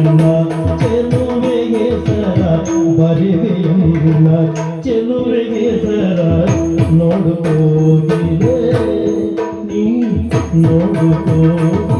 ಚೆಲುವೆಯನ್ನ ಚೆಲುವೆಗೆ ಸರ ಬರಿವೆಯನ್ನ ಚೆಲುವೆಗೆ ಸರ ನೋಡು ಹೋಗಿದೆ ನೀ ನೋಡು ಹೋಗಿ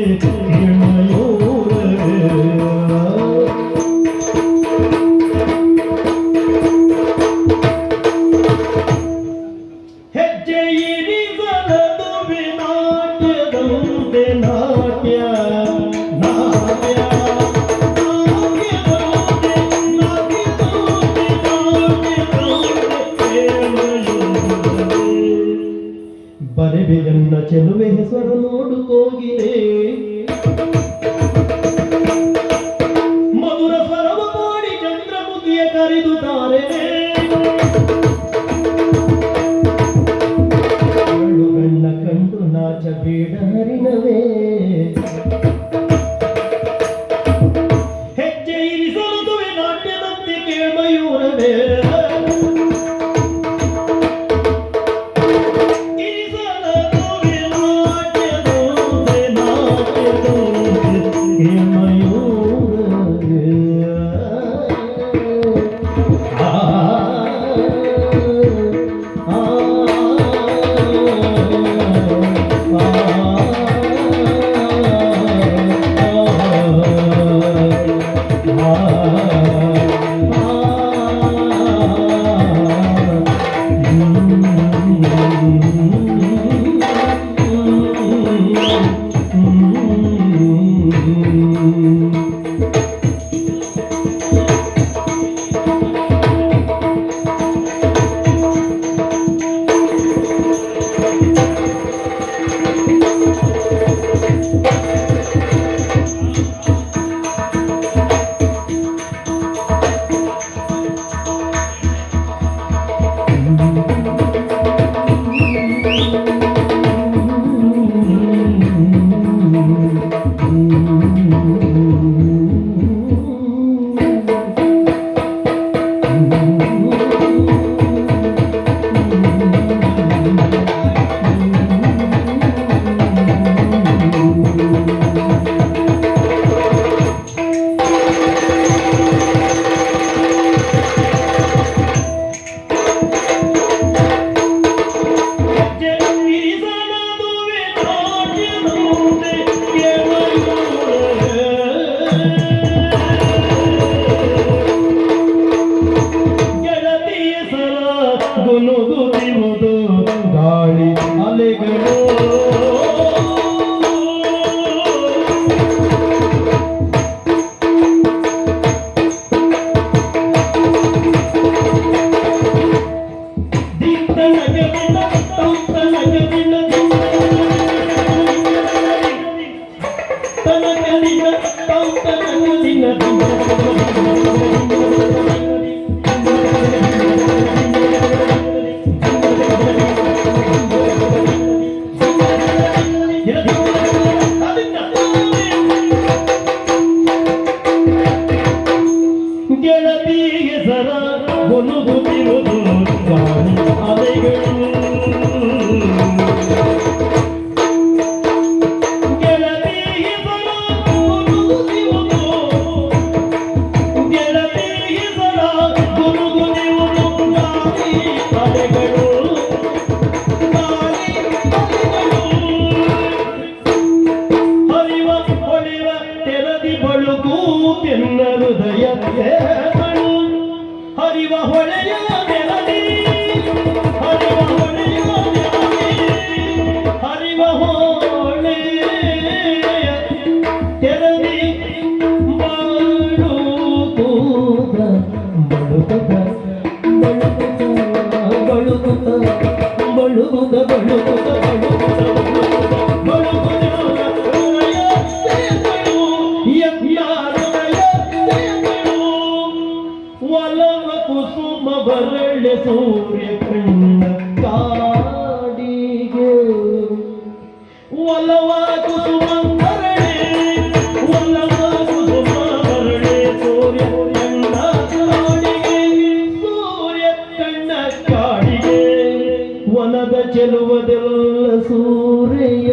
Hey, hey. ये कर उतारे আমার ಬರಳೆ ಸೂರ್ಯ ಕಣ್ಣ ಕಾಡಿಗೆ. ಒಲವಾದು ಸುಮಂಬರಳೆ ಒಲವಾದು ಸುಮಂಬರಳೆ ಸೂರ್ಯ ಕಣ್ಣ ಕಾಡಿಗೆ. ಸೂರ್ಯ ಕಣ್ಣ ಕಾಡಿಗೆ. ಒಲದ ಚೆಲುವದೆಲ್ಲ ಸೂರ್ಯ.